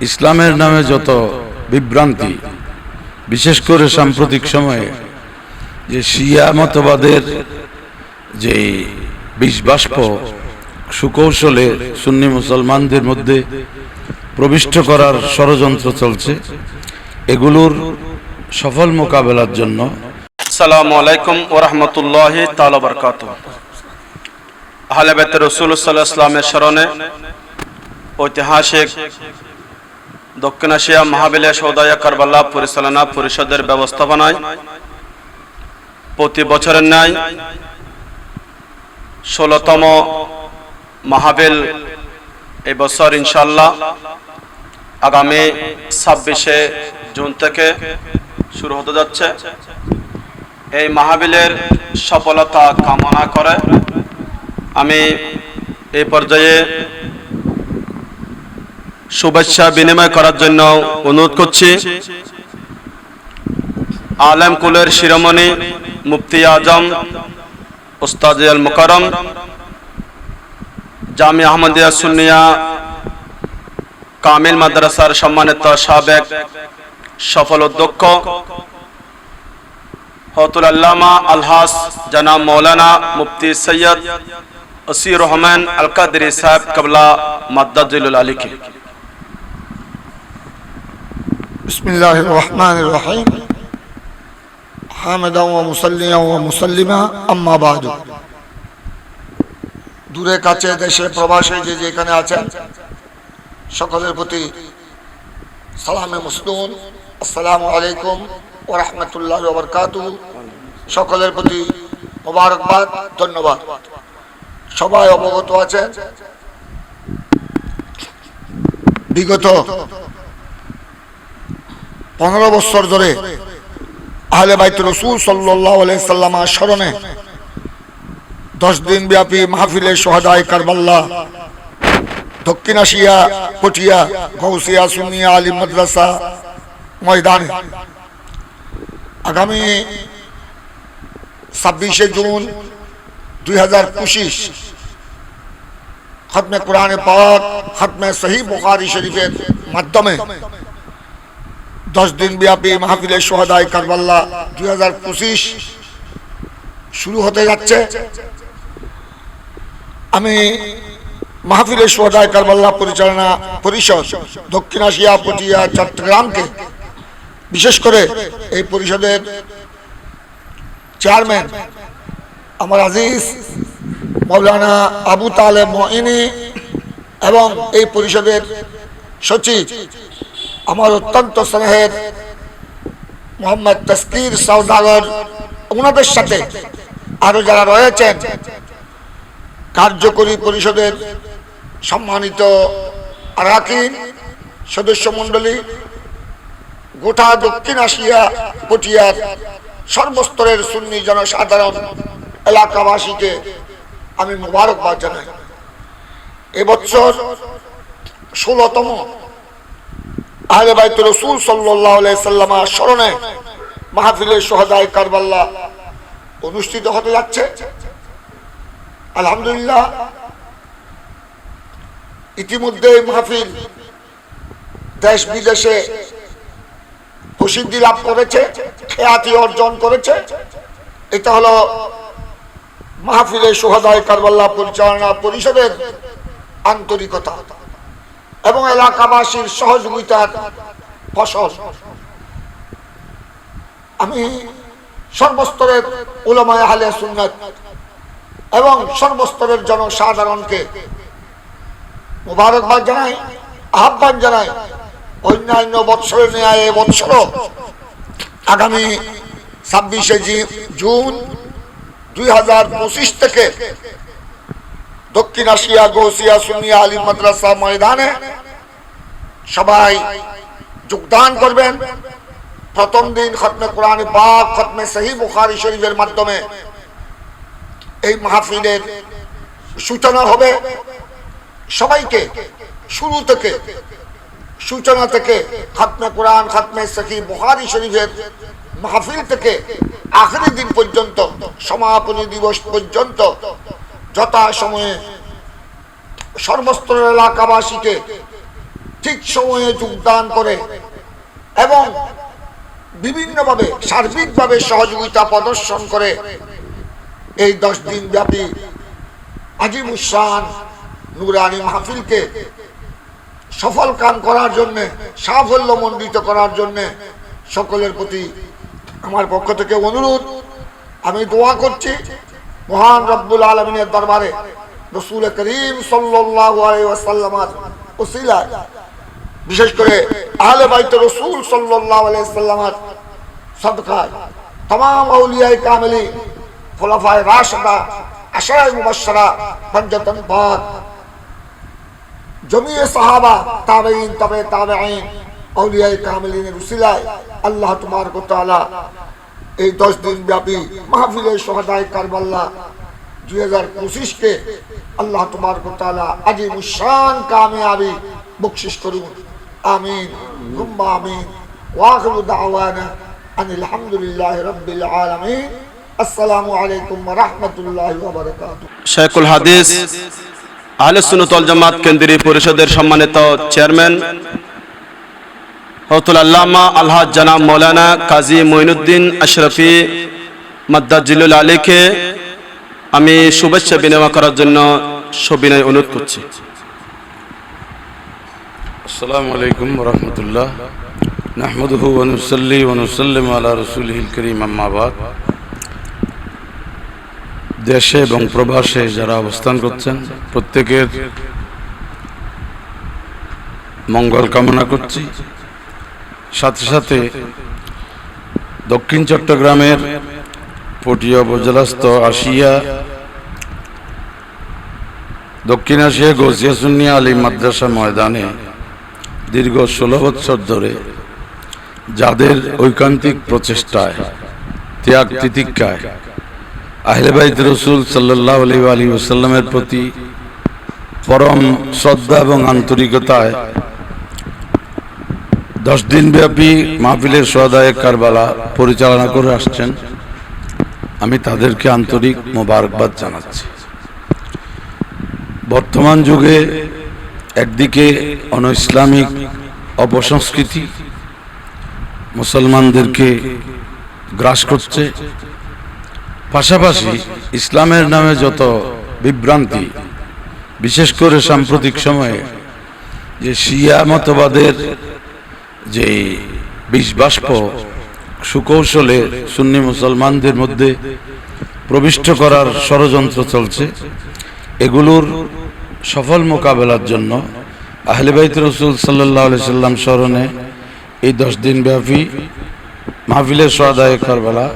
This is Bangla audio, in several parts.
ইসলামের নামে যত বিভ্রান্তি, বিশেষ করে সাম্প্রতিক সময়ে, যে শিয়া মতবাদের যে বিষবাষ্প সুকৌশলে সুন্নি মুসলমানদের মধ্যে প্রবিষ্ট করার ষড়যন্ত্র চলছে, এগুলোর সফল মোকাবেলার জন্য। আসসালামু আলাইকুম ওরহমতুল্লাহি তাআলা বারকাতু আহলে বাইত রাসূল আলাইহি ইসলামের স্মরণে ঐতিহাসিক দক্ষিণ এশিয়া মহাবিলে সৌদায়া কারবালা পরিচালনা পরিষদের ব্যবস্থাপনায় প্রতি বছরের ন্যায় ষোলতম মাহাবিল এই বছর ইনশাল্লাহ আগামী ছাব্বিশে জুন থেকে শুরু হতে যাচ্ছে। এই মাহাবিলের সফলতা কামনা করে। আমি এই পর্যায়ে শুভেচ্ছা বিনিময় করার জন্য অনুরোধ করছি। আলম কুলের শিরোমণি মুফতি আজম, উস্তাদ আল মুকরম জামি আহমদিয়া সুন্নিয়া, কামিল মাদ্রাসার সম্মানিত সাবেক সফল অধ্যক্ষ হতুল আল্লামা আলহাস জনাব মৌলানা মুফতি সৈয়দ আসির রহমান আল কাদরি সাহেব কবলা মাদ্দাজুল আলীকে। بسم الله الرحمن الرحيم حامدا ومصليا ومسلما أما بعد দূরে কাছে দেশে প্রবাসে যে যেখানে আছেন সকলের প্রতি সালামে মুসলুন আসসালামু আলাইকুম ও রহমতুল্লাহ বরকাতু সকলের প্রতি মোবারকবাদ ধন্যবাদ সবাই অবগত আছেন বিগত পনেরো বছর ধরে আহলে বাইত রসুল সাল্লাহ সাল্লামার স্মরণে দশ দিন ব্যাপী মাহফিলে সোহাদায় কারবাল্লা দক্ষিণ আসিয়া, পটিয়া গৌসিয়া সুনিয়া, আলী মাদ্রাসা ময়দানে। আগামী ছাব্বিশে জুন দুই হাজার পঁচিশ খতমে কোরআনে পাক, খতমে সহি বুখারি শরীফের মাধ্যমে দশ দিন ব্যাপী মাহফিলের সোহাদায় কারবাল্লা দুই হাজার পঁচিশ শুরু হতে যাচ্ছে। আমি মাহফিলের সোহাদায় কারবাল্লা পরিচালনা পরিষদ দক্ষিণ এশিয়া পটিয়া চট্টগ্রামকে, বিশেষ করে এই পরিষদের চেয়ারম্যান আমার আজিজ, মৌলানা আবু তালে মইনি এবং এই পরিষদের সচিব আমার অত্যন্ত স্নেহের মোহাম্মদ তস্কির সৌদাগর ওনাদের সাথে আরও যারা রয়েছেন, কার্যকরী পরিষদের সম্মানিত আরাকিন সদস্য মণ্ডলী গোটা দক্ষিণ আসিয়া পটিয়ার সর্বস্তরের সুন্নি জনসাধারণ এলাকাবাসীকে আমি মোবারকবাদ জানাই। এবছর ষোলতম আহলে বাইত রসুল সাল্লাহ স্মরণে মাহফিলের সোহাদায় কারবাল্লা অনুষ্ঠিত হতে যাচ্ছে। আলহামদুলিল্লাহ, ইতিমধ্যে মাহফিল দেশ বিদেশে প্রসিদ্ধি লাভ করেছে, খ্যাতি অর্জন করেছে। এটা হলো মাহফিলের সোহাদায় কারবাল্লা পরিচালনা পরিষদের আন্তরিকতা। এবং এলাকাবাসীর সহযোগিতার ফসল। আমি সর্বস্তরের উলামায় আহলে সুন্নাত এবং সর্বস্তরের জনসাধারণকে মুবারকবাদ জানাই, আহ্বান জানাই, অন্যান্য বৎসরের ন্যায় এ বৎসর আগামী ছাব্বিশে জুন দুই হাজার পঁচিশ থেকে দক্ষিণ এশিয়া গৌসিয়া, সুনিয়া আলী মাদ্রাসা ময়দানে সবাই যোগদান করবেন। প্রথম দিন খতমে কোরআন পাক, খতমে সহি বুখারি শরীফের মাধ্যমে এই মাহফিলের সূচনা হবে। সবাইকে শুরু থেকে, সূচনা থেকে, খতমে কোরআন, খতমে সহি বুখারি শরীফের মাহফিল থেকে আখরি দিন পর্যন্ত, সমাপনী দিবস পর্যন্ত যথা সময়ে সর্বস্তরের এলাকাবাসীকে ঠিক সময়ে যোগদান করে এবং বিভিন্নভাবে, সার্বিকভাবে সহযোগিতা প্রদর্শন করে এই দশ দিন ব্যাপী আজিম আজিমুসান নুরানি মাহফিলকে সফল কাম করার জন্যে, সাফল্য মণ্ডিত করার জন্যে সকলের প্রতি আমার পক্ষ থেকে অনুরোধ। আমি দোয়া করছি। মহান রব্বুল আলমিনের দরবারে রসুল করিম সাল্লাসাল্লামার ওসিলায় বিশেষ করে আহলে বাইত রসুল সাল্লাসাল্লামার সদকায় তমাম আউলিয়ায় কামেলি খোলাফায় রাশদা আশায় মুবাশশারা পঞ্জতন পাক জমিয়ে সাহাবা তাবেইন তবে তাবেইন আউলিয়ায়ে কামিলিনের উসিলায় আল্লাহ তাবারক ওয়া তাআলা এই 10 দিন ব্যাপী মাহফিলে শহদায়ে কারবালা 2025 কে আল্লাহ তাবারক ওয়া তাআলা আজিম শান কামিয়াবি বখশিশ করুন। আমিন। হুম্মা আমিন। ওয়া দাওয়ানা আনিল হামদুলিল্লাহি রাব্বিল আলামিন। আসসালামু আলাইকুম ওয়া রাহমাতুল্লাহি ওয়া বারাকাতুহু। শেখুল হাদিস, আহলে সুন্নতল জামাত কেন্দ্রীয় পরিষদের সম্মানিত চেয়ারম্যান হতুল আলহাজ জানাব মৌলানা কাজী মঈনুদ্দিন আশরাফি মাদ্দাজিলুল আলীকে আমি শুভেচ্ছা বিনিময় করার জন্য সবিনয় অনুরোধ করছি। আসসালামু আলাইকুম রহমতুল্লাহ। নাহমদহু ওনুসল্লি ওনুসল্লিম আলা রসুলহিল করিম আম্মাবাদ দেশে এবং প্রবাসে যারা অবস্থান করছেন, প্রত্যেকের মঙ্গল কামনা করছি। সাথে সাথে দক্ষিণ চট্টগ্রামের পটিয়া উপজেলাস্থ আশিয়া দক্ষিণ এশিয়া গৌসিয়া সুন্নিয়া আলী মাদ্রাসা ময়দানে দীর্ঘ ষোলো বৎসর ধরে যাদের ঐকান্তিক প্রচেষ্টায়, ত্যাগ তিতিক্ষায় আহলেবাইত রসুল সাল্লাহ আলী আলী ওসাল্লামের প্রতি পরম শ্রদ্ধা এবং আন্তরিকতায় দশ দিন ব্যাপী মাহফিলের সদায় কারবালা পরিচালনা করে আসছেন। আমি তাদেরকে আন্তরিক মোবারকবাদ জানাচ্ছি। বর্তমান যুগে একদিকে অন ইসলামিক অপসংস্কৃতি মুসলমানদেরকে গ্রাস করছে, পাশাপাশি ইসলামের নামে যত বিভ্রান্তি, বিশেষ করে সাম্প্রতিক সময়ে যে শিয়া মতবাদের যে বিষবাষ্প সুকৌশলে সুন্নি মুসলমানদের মধ্যে প্রবিষ্ট করার ষড়যন্ত্র চলছে, এগুলোর সফল মোকাবেলার জন্য আহলেবাইত রসুল সাল্লাহ সাল্লাম স্মরণে এই দশ দিন ব্যাপী মাহফিলের সদায় কারবেলা।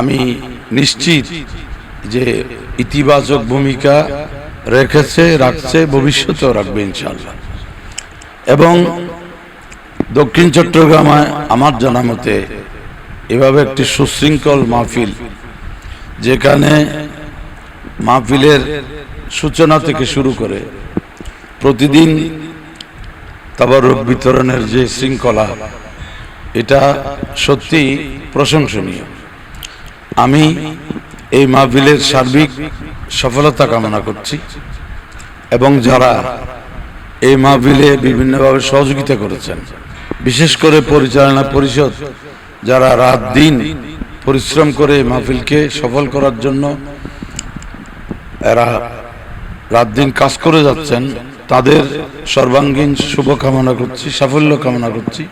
আমি নিশ্চিত যে ইতিবাচক ভূমিকা রেখেছে, রাখছে, ভবিষ্যতেও রাখবে ইনশাল্লাহ এবং দক্ষিণ চট্টগ্রামে আমার জানা মতে এভাবে একটি সুশৃঙ্খল মাহফিল, যেখানে মাহফিলের সূচনা থেকে শুরু করে প্রতিদিন তাবারক বিতরণের যে শৃঙ্খলা, এটা সত্যি প্রশংসনীয়। আমি এই মাহফিলের সার্বিক সফলতা কামনা করছি এবং যারা এই মাহফিলে বিভিন্নভাবে সহযোগিতা করেছেন। বিশেষ করে পরিচালনা পরিষদ, যারা রাত দিন পরিশ্রম করে মাহফিলকে সফল করার জন্য এরা রাত দিন কাজ করে যাচ্ছেন, তাদের সর্বাঙ্গীন শুভ কামনা করছি, সাফল্য কামনা করছি।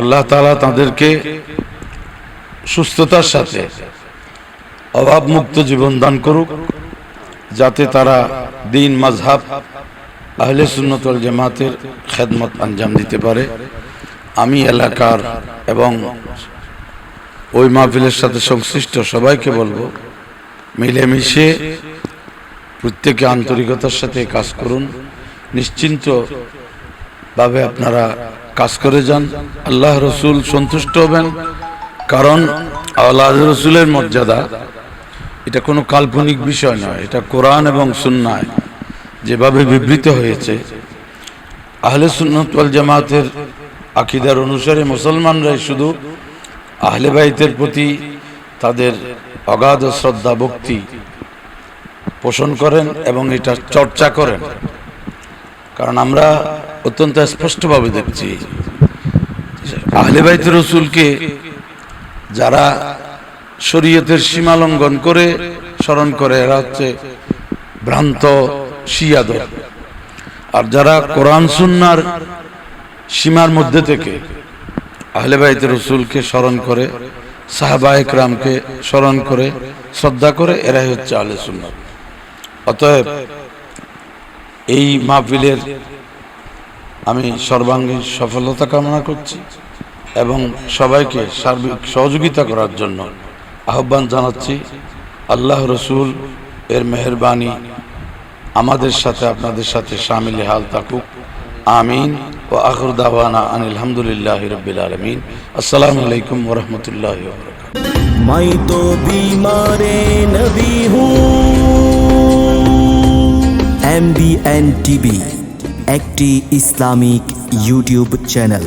আল্লাহ তালা তাদেরকে সুস্থতার সাথে অভাবমুক্ত জীবন দান করুক, যাতে তারা দিন মাঝহাব আহলে সুন্নতল জামাতের খেদমত আঞ্জাম দিতে পারে। আমি এলাকার এবং ওই মাহফিলের সাথে সংশ্লিষ্ট সবাইকে বলব, মিলেমিশে প্রত্যেকে আন্তরিকতার সাথে কাজ করুন। নিশ্চিন্ত ভাবে আপনারা কাজ করে যান। আল্লাহ রসুল সন্তুষ্ট হবেন, কারণ আল্লাহ রসুলের মর্যাদা, এটা কোনো কাল্পনিক বিষয় নয়, এটা কোরআন এবং সুন্নায়। যেভাবে বিবৃত হয়েছে, আহলে সুন্নত ওয়াল জামাতের আকিদার অনুসারে মুসলমানরাই শুধু আহলে বাইতের প্রতি তাদের অগাধ শ্রদ্ধা, ভক্তি পোষণ করেন এবং এটা চর্চা করেন। কারণ আমরা অত্যন্ত স্পষ্টভাবে দেখছি, আহলে বাইত রসুলকে যারা শরীয়তের সীমালঙ্ঘন করে স্মরণ করে, এরা হচ্ছে ভ্রান্ত শিয়াদর। আর যারা কোরআন, সুন্নার সীমার মধ্যে থেকে আহলে বাইত রসুলকে স্মরণ করে, সাহাবা একরামকে স্মরণ করে, শ্রদ্ধা করে, এরাই হচ্ছে আহলে সুন্নাত অতএব এই মাহফিলের আমি সর্বাঙ্গীন সফলতা কামনা করছি এবং সবাইকে সার্বিক সহযোগিতা করার জন্য আহ্বান জানাচ্ছি। আল্লাহ রসুল এর মেহরবানি আমাদের সাথে আপনাদের সাথে সামিল হাল তাকুক আমিন। ও আখর দাওয়ানা আনিলহামদুলিল্লাহ রবিল আলমিন। আসসালামু আলাইকুম ওরহমতুল্লাহ মাই তো বিমারে নবী এন টিভি একটি ইসলামিক ইউটিউব চ্যানেল।